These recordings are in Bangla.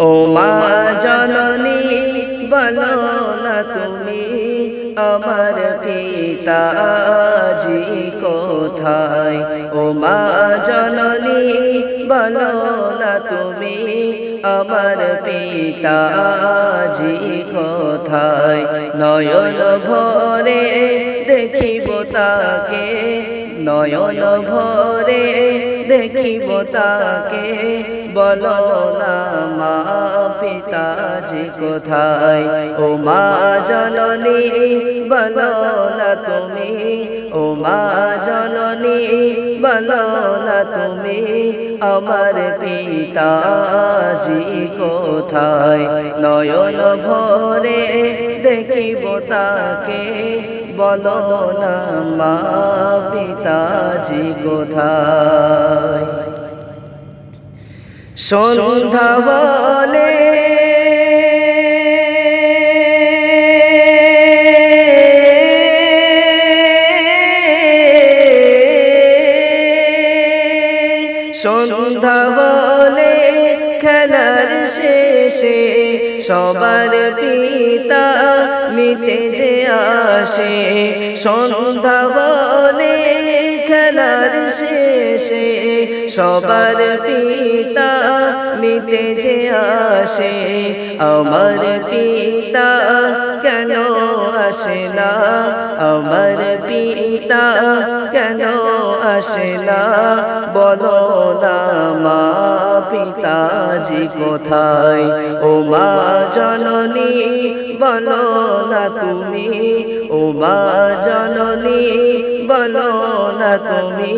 ও মা জননী বলো না তুমি আমার পিতাজি কোথায়? ও মা জননী, বলো না তুমি আমার পিতাজি কোথায়? নয়ন ভরে দেখিব তাকে, নয়ন ভরে দেখিব তাকে, বলো না মা পিতাজি কোথায়? ও মা জননী, বলো না তুমি। ও মা জননী, বলো না তুমি। আমার পিতাজি কোথায়? নয়ন ভরে দেখিব তাকে। বলো না মা পিতাজি কোথায়? সন্ধ্যা বলে বলে খেলার শেষে সবার পিতা নিতে যে আসে। সন্ধ্যা বলে খেলার শেষে সবার পিতা নিতে যে আসে। আমার পিতা কেন আসে না? আমার পিতা কেন আসে না? বলো না মা। পিতাজি কোথায়? ও মা জননী বলো না তুমি। ও মা জননী বলো না তুমি।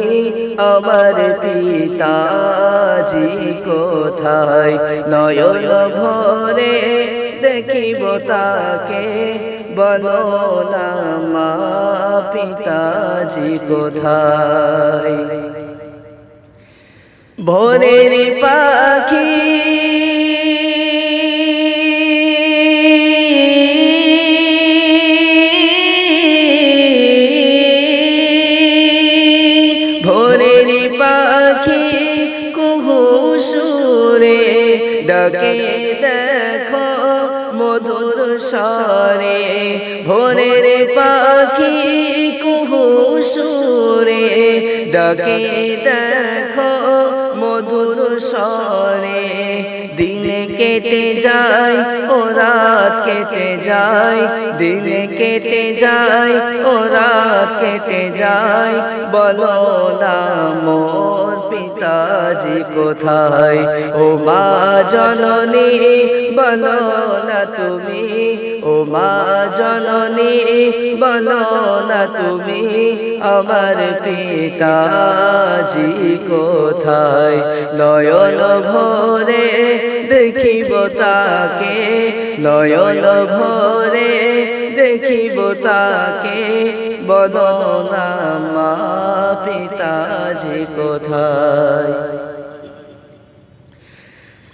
আমার পিতাজি কোথায়? নয়ন ভরে দেখিব তাকে। বলো না মা পিতাজি কোথায়? ভোরের পাখি। ভোরের পাখি কুহু সুরে ডাকে দেখো মধুর স্বরে। ভোরের পাখি কুহু সুরে ডাকে দেখো মধুর সরে দিন কেটে যায়, ও কেটে যায়। দিন কেটে যায়, ও কেটে যায়। বলো না পিতাজি কোথায়? ও মা জননী বলো না তুমি। ও মা জননী বলো না তুমি। আমার পিতাজি কোথায়? নয়ন ভরে দেখিব তাকে। নয়ন ভরে দেখিব তাকে। বলো না মা পিতাজি কোথায়?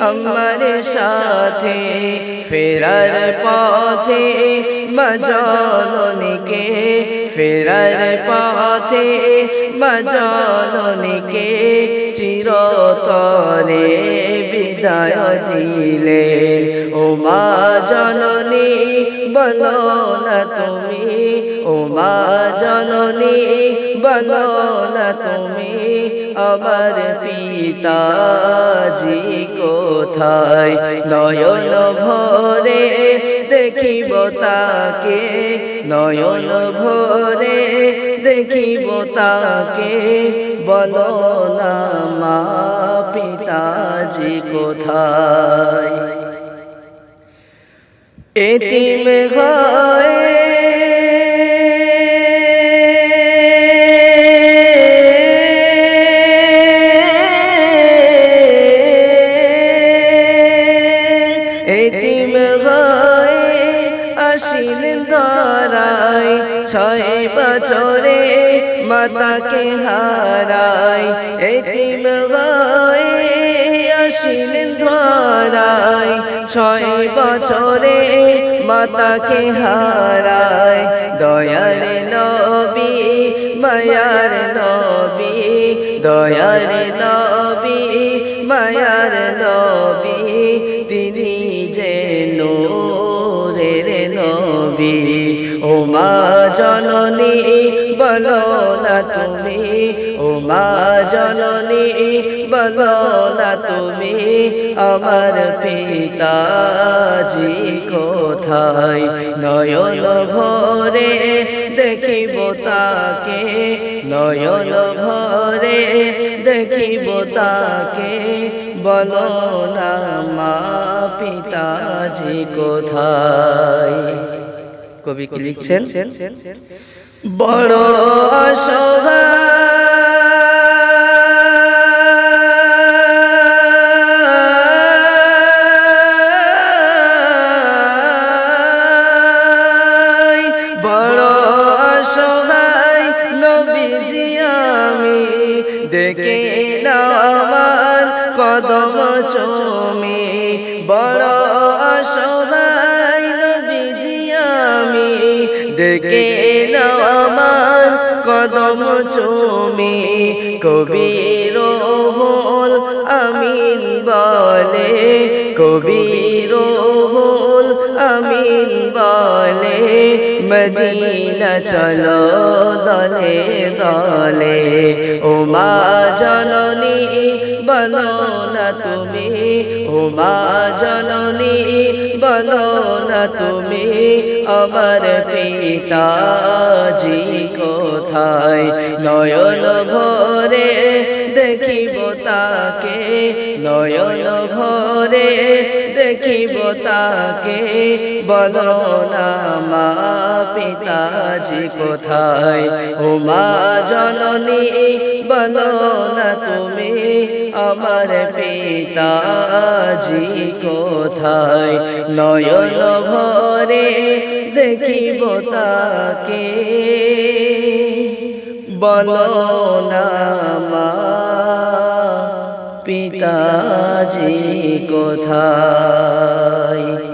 আমার সাথে ফেরার পথে মজনকে ফেরার পথে মজনকে চিরতরে বিদায় দিলে। ও মা জননী, বলো না তুমি ও মা জননী বলো না তুমি, আমার পিতাজি কোথায়? নয়ন ভরে দেখিব তাকে, নয়ন ভরে দেখিব তাকে। বলো না মা পিতাজি কোথায়? এতিম হয় বছরে মাতাকে হারাই, এতিম হয়ে আসিলেন ধরায় ছয় বছরে মাতাকে হারায় দয়ার নবী, মায়ার নবী দয়ার নবী, মায়ার নবী। মা জননী, বলো না তুমি। ও মা জননী, বলো না তুমি। আমার পিতাজি কোথায়? নয়ন ভরে দেখিব তাকে। নয়ন ভরে দেখিব তাকে। বলো না মা পিতাজি কোথায়? কবি কি লিখছেন? বড় অসহায় বড় অসহায় নবীজি আমি দেখে না আমার কদম চমি। বড় অসহায় না আমার কদম চমি। কবির হল আমিন বলে কবির মদিনা চলো, দলে দলে। ও মা জননী বলো না তুমি ও মা জননী বলো না তুমি, আমার পিতাজি কোথায়? নয়ন ভরে দেখিব তাকে, নয়ন ভরে দেখিব তাকে। বলো না মা পিতাজি কোথায়? ও মা জননী বলো না তুমি, আমার পিতাজি কোথায়? নয়ন ভরে দেখিব তাকে। বলো না মা, পিতাজি কোথায়?